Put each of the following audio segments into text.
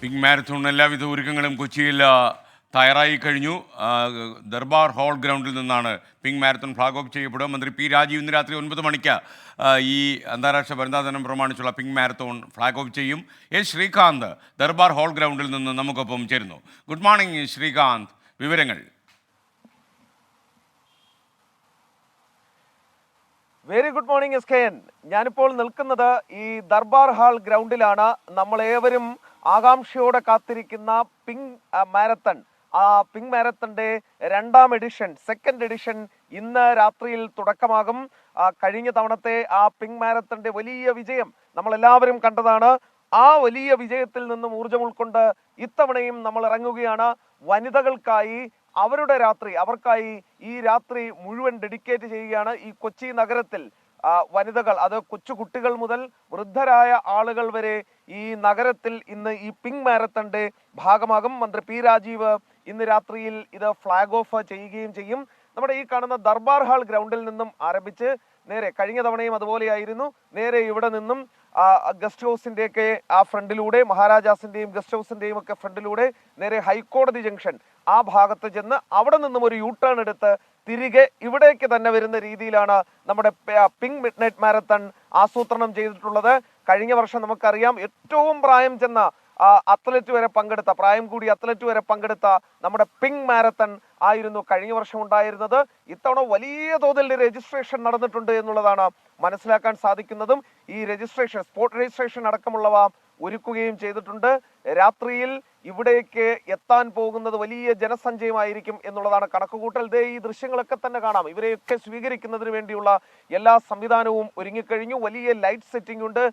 Pink marathon എല്ലാവിധ ഒരുക്കങ്ങളും കൊച്ചിയിൽ തയ്യാറായി കഴിഞ്ഞു. ദർബാർ ഹോൾ ഗ്രൗണ്ടിൽ നിന്നാണ് പിങ്ക് മാരത്തോൺ ഫ്ലാഗ് ഓഫ് ചെയ്യപ്പെടുക. മന്ത്രി പി രാജീവ് ഇന്ന് രാത്രി ഒൻപത് മണിക്ക് ഈ അന്താരാഷ്ട്ര വനിതാ ദിനം പ്രമാണിച്ചുള്ള പിങ്ക് മാരത്തോൺ ഫ്ലാഗ് ഓഫ് ചെയ്യും. എസ് ശ്രീകാന്ത് ദർബാർ ഹോൾ ഗ്രൗണ്ടിൽ നിന്ന് നമുക്കൊപ്പം ചേരുന്നു. Good morning Srikanth. വിവരങ്ങൾ. Very good morning S K N ഞാനിപ്പോൾ നിൽക്കുന്നത് ഈ ദർബാർ ഹാൾ ഗ്രൗണ്ടിലാണ്. നമ്മളേവരും ആകാംക്ഷയോടെ കാത്തിരിക്കുന്ന പിങ് മാരത്തൺ. ആ പിങ് മാരത്തന്റെ രണ്ടാം എഡിഷൻ സെക്കൻഡ് എഡിഷൻ ഇന്ന് രാത്രിയിൽ തുടക്കമാകും. കഴിഞ്ഞ തവണത്തെ ആ പിങ് മാരത്തന്റെ വലിയ വിജയം നമ്മൾ എല്ലാവരും കണ്ടതാണ്. ആ വലിയ വിജയത്തിൽ നിന്നും ഊർജം ഉൾക്കൊണ്ട് ഇത്തവണയും നമ്മൾ ഇറങ്ങുകയാണ്. വനിതകൾക്കായി അവരുടെ രാത്രി അവർക്കായി ഈ രാത്രി മുഴുവൻ ഡെഡിക്കേറ്റ് ചെയ്യുകയാണ് ഈ കൊച്ചി നഗരത്തിൽ. വനിതകൾ അത് കൊച്ചു കുട്ടികൾ മുതൽ വൃദ്ധരായ ആളുകൾ വരെ ഈ നഗരത്തിൽ ഇന്ന് ഈ പിങ്ക് മാരത്തന്റെ ഭാഗമാകും. മന്ത്രി പി രാജീവ് ഇന്ന് രാത്രിയിൽ ഇത് ഫ്ലാഗ് ഓഫ് ചെയ്യുകയും ചെയ്യും. നമ്മുടെ ഈ കാണുന്ന ദർബാർ ഹാൾ ഗ്രൗണ്ടിൽ നിന്നും ആരംഭിച്ച് നേരെ കഴിഞ്ഞ തവണയും അതുപോലെയായിരുന്നു. നേരെ ഇവിടെ നിന്നും ഗസ്റ്റ് ഹൗസിന്റെയൊക്കെ ആ ഫ്രണ്ടിലൂടെ മഹാരാജാസിന്റെയും ഗസ്റ്റ് ഹൗസിന്റെയും ഒക്കെ ഫ്രണ്ടിലൂടെ നേരെ ഹൈക്കോടതി ജംഗ്ഷൻ ആ ഭാഗത്ത് ചെന്ന് അവിടെ നിന്നും ഒരു യൂ ടേൺ എടുത്ത് തിരികെ ഇവിടേക്ക് തന്നെ വരുന്ന രീതിയിലാണ് നമ്മുടെ പിങ്ക് മിഡ് നൈറ്റ് മാരത്തൺ ആസൂത്രണം ചെയ്തിട്ടുള്ളത്. കഴിഞ്ഞ വർഷം നമുക്കറിയാം ഏറ്റവും പ്രായം ചെന്ന അത്ലറ്റ് വരെ പങ്കെടുത്ത പ്രായം കൂടി അത്ലറ്റ് വരെ പങ്കെടുത്ത നമ്മുടെ പിങ്ക് മാരത്തൺ ആയിരുന്നു കഴിഞ്ഞ വർഷം ഉണ്ടായിരുന്നത്. ഇത്തവണ വലിയ തോതിൽ രജിസ്ട്രേഷൻ നടന്നിട്ടുണ്ട് എന്നുള്ളതാണ് മനസ്സിലാക്കാൻ സാധിക്കുന്നതും. ഈ രജിസ്ട്രേഷൻ സ്പോർട്ട് രജിസ്ട്രേഷൻ അടക്കമുള്ളവ ഒരുക്കുകയും ചെയ്തിട്ടുണ്ട്. രാത്രിയിൽ ഇവിടേക്ക് എത്താൻ പോകുന്നത് വലിയ ജനസഞ്ചയമായിരിക്കും എന്നുള്ളതാണ് കണക്കുകൂട്ടൽ. ദേ ഈ ദൃശ്യങ്ങളൊക്കെ തന്നെ കാണാം. ഇവരെയൊക്കെ സ്വീകരിക്കുന്നതിന് വേണ്ടിയുള്ള എല്ലാ സംവിധാനവും ഒരുങ്ങിക്കഴിഞ്ഞു. വലിയ ലൈറ്റ് സെറ്റിംഗ് ഉണ്ട്.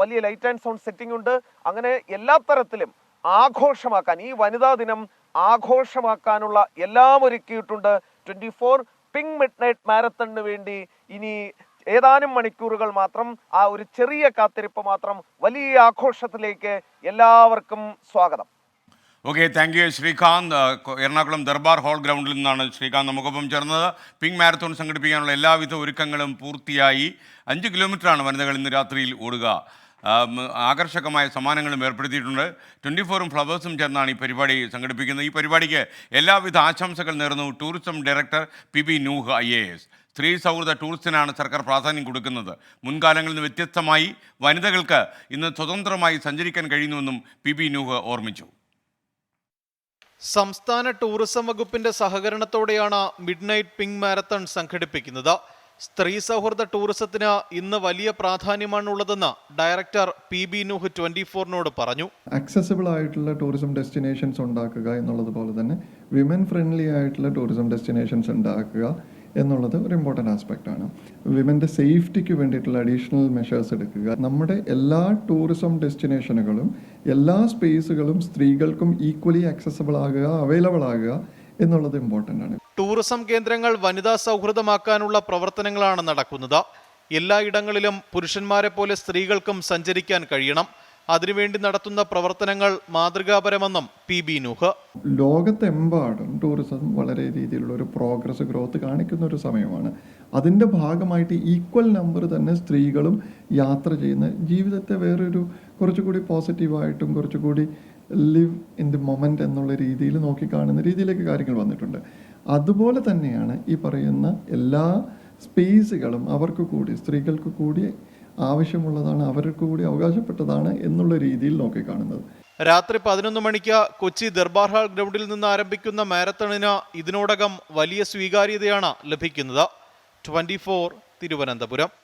വലിയ ലൈറ്റ് ആൻഡ് സൗണ്ട് സെറ്റിംഗ് ഉണ്ട്. അങ്ങനെ എല്ലാ തരത്തിലും ആഘോഷമാക്കാൻ ഈ വനിതാ ദിനം ആഘോഷമാക്കാനുള്ള എല്ലാം ഒരുക്കിയിട്ടുണ്ട്. Twenty four pink midnight മാരത്തണിന് വേണ്ടി ഇനി ഏതാനും മണിക്കൂറുകൾ മാത്രം ആ ഒരു ചെറിയ കാത്തിരിപ്പ് മാത്രം വലിയ ആഘോഷത്തിലേക്ക് എല്ലാവർക്കും സ്വാഗതം. Okay thank you Srikanth. Ernakulam Darbar hall ഗ്രൗണ്ടിൽ നിന്നാണ് ശ്രീകാന്ത് നമുക്കൊപ്പം ചേർന്നത്. പിങ്ക് മാരത്തോൺ സംഘടിപ്പിക്കാനുള്ള എല്ലാവിധ ഒരുക്കങ്ങളും പൂർത്തിയായി. അഞ്ച് കിലോമീറ്ററാണ് വനിതകൾ ഇന്ന് രാത്രിയിൽ ഓടുക. ആകർഷകമായ സമ്മാനങ്ങളും ഏർപ്പെടുത്തിയിട്ടുണ്ട്. ട്വന്റി ഫോറും ഫ്ലവേഴ്സും ചേർന്നാണ് ഈ പരിപാടി സംഘടിപ്പിക്കുന്നത്. ഈ പരിപാടിക്ക് എല്ലാവിധ ആശംസകൾ നേർന്നു tourism director P B Nooh I A S. സ്ത്രീ സൗഹൃദ ടൂറിസത്തിനാണ് സർക്കാർ പ്രാധാന്യം കൊടുക്കുന്നത്. മുൻകാലങ്ങളിൽ നിന്ന് വ്യത്യസ്തമായി വനിതകൾക്ക് ഇന്ന് സ്വതന്ത്രമായി സഞ്ചരിക്കാൻ കഴിയുന്നുവെന്നും പി ബി നൂഹ് ഓർമ്മിച്ചു. സംസ്ഥാന ടൂറിസം വകുപ്പിന്റെ സഹകരണത്തോടെയാണ് മിഡ് നൈറ്റ് പിങ്ക് മാരത്തൺ സംഘടിപ്പിക്കുന്നത്. സ്ത്രീ സൗഹൃദ ടൂറിസത്തിന് ഇന്ന് വലിയ പ്രാധാന്യമാണുള്ളതെന്ന് director P B Nooh twenty ഫോറിനോട് പറഞ്ഞു. അക്സസിബിൾ ആയിട്ടുള്ള ടൂറിസം ഡെസ്റ്റിനേഷൻസ് ഉണ്ടാക്കുക എന്നുള്ളത് പോലെ തന്നെ വിമൻ ഫ്രണ്ട്ലി ആയിട്ടുള്ള ടൂറിസം ഡെസ്റ്റിനേഷൻസ് ഉണ്ടാക്കുക. എന്നുള്ളത് ഒരു ഇമ്പോർട്ടന്റ് ആസ്പെക്റ്റ് ആണ്. വിമന്റെ സേഫ്റ്റിക്ക് വേണ്ടിയിട്ടുള്ള അഡീഷണൽ മെഷേഴ്സ് എടുക്കുക. നമ്മുടെ എല്ലാ ടൂറിസം ഡെസ്റ്റിനേഷനുകളും എല്ലാ സ്പേസുകളും സ്ത്രീകൾക്കും ഈക്വലി ആക്സസബിൾ ആകുക അവൈലബിൾ ആകുക എന്നുള്ളത് ഇമ്പോർട്ടന്റ് ആണ്. ടൂറിസം കേന്ദ്രങ്ങൾ വനിതാ സൗഹൃദമാക്കാനുള്ള പ്രവർത്തനങ്ങളാണ് നടക്കുന്നത്. എല്ലായിടങ്ങളിലും പുരുഷന്മാരെ പോലെ സ്ത്രീകൾക്കും സഞ്ചരിക്കാൻ കഴിയണം. അതിനുവേണ്ടി നടത്തുന്ന പ്രവർത്തനങ്ങൾ മാതൃകാപരമെന്നും പി ബി നൂഹ്. ലോകത്തെമ്പാടും ടൂറിസം വളരെ രീതിയിലുള്ള ഒരു പ്രോഗ്രസ് ഗ്രോത്ത് കാണിക്കുന്ന ഒരു സമയമാണ്. അതിന്റെ ഭാഗമായിട്ട് ഈക്വൽ നമ്പർ തന്നെ സ്ത്രീകളും യാത്ര ചെയ്യുന്ന ജീവിതത്തെ വേറൊരു കുറച്ചുകൂടി പോസിറ്റീവായിട്ടും കുറച്ചുകൂടി ലിവ് ഇൻ ദി മൊമെന്റ് എന്നുള്ള രീതിയിൽ നോക്കിക്കാണുന്ന രീതിയിലേക്ക് കാര്യങ്ങൾ വന്നിട്ടുണ്ട്. അതുപോലെ തന്നെയാണ് ഈ പറയുന്ന എല്ലാ സ്പേസുകളും അവർക്ക് കൂടി സ്ത്രീകൾക്ക് കൂടി ആവശ്യമുള്ളതാണ് അവർക്ക് കൂടി അവകാശപ്പെട്ടതാണ് എന്നുള്ള രീതിയിൽ നോക്കിക്കാണുന്നത്. രാത്രി പതിനൊന്ന് മണിക്ക് കൊച്ചി ദർബാർ ഹാൾ ഗ്രൗണ്ടിൽ നിന്ന് ആരംഭിക്കുന്ന മാരത്തണിന് ഇതിനോടകം വലിയ സ്വീകാര്യതയാണ് ലഭിക്കുന്നത്. ട്വന്റി തിരുവനന്തപുരം.